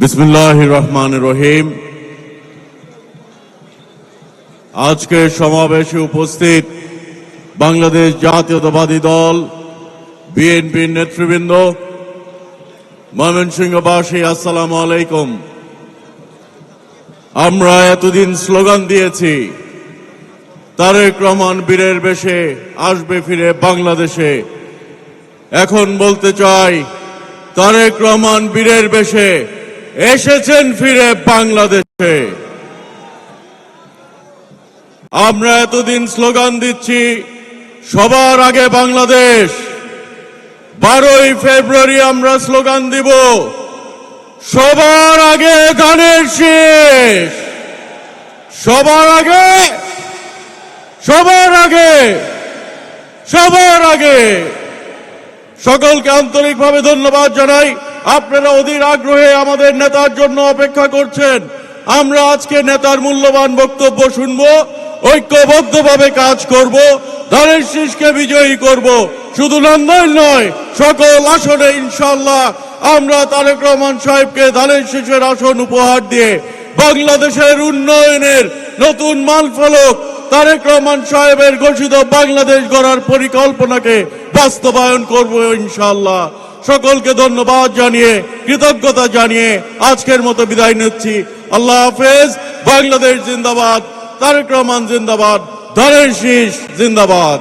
বিসমিল্লাহ রহমান রহিম। আজকে সমাবেশে উপস্থিত বাংলাদেশ জাতীয়তাবাদী দল, বিএনপির নেতৃবৃন্দ, ময়মনসিংহবাসী, আসসালাম আলাইকুম। আমরা এতদিন স্লোগান দিয়েছি, তারেক রহমান বীরের বেশে আসবে ফিরে বাংলাদেশে। এখন বলতে চাই, তারেক রহমান বীরের বেশে এসেছেন ফিরে বাংলাদেশে। আমরা এতদিন স্লোগান দিচ্ছি, সবার আগে বাংলাদেশ। বারোই ফেব্রুয়ারি আমরা স্লোগান দিব, সবার আগে ধানের শেষ। সবার আগে সবার আগে সবার আগে। সকলকে আন্তরিকভাবে ধন্যবাদ জানাই। আপনারা অধীর আগ্রহে আমাদের নেতার জন্য অপেক্ষা করছেন। আমরা আজকে নেতার মূল্যবান বক্তব্য শুনব, ঐক্যবদ্ধভাবে কাজ করব ধানের শীষকে বিজয়ী করব। শুধু নন্দন নয়, সকল আসনে ইনশাল্লাহ আমরা তারেক রহমান সাহেবকে ধানের শীষের আসন উপহার দিয়ে বাংলাদেশের উন্নয়নের নতুন মানফলক তারেক রহমান সাহেবের ঘোষিত বাংলাদেশ গড়ার পরিকল্পনাকে বাস্তবায়ন করব ইনশাল্লাহ সকলকে ধন্যবাদ জানিয়ে, কৃতজ্ঞতা জানিয়ে আজকের মতো বিদায় নিচ্ছি। আল্লাহ হাফেজ, বাংলাদেশ জিন্দাবাদ, তারেক রহমান জিন্দাবাদ ধরেন শীষ জিন্দাবাদ।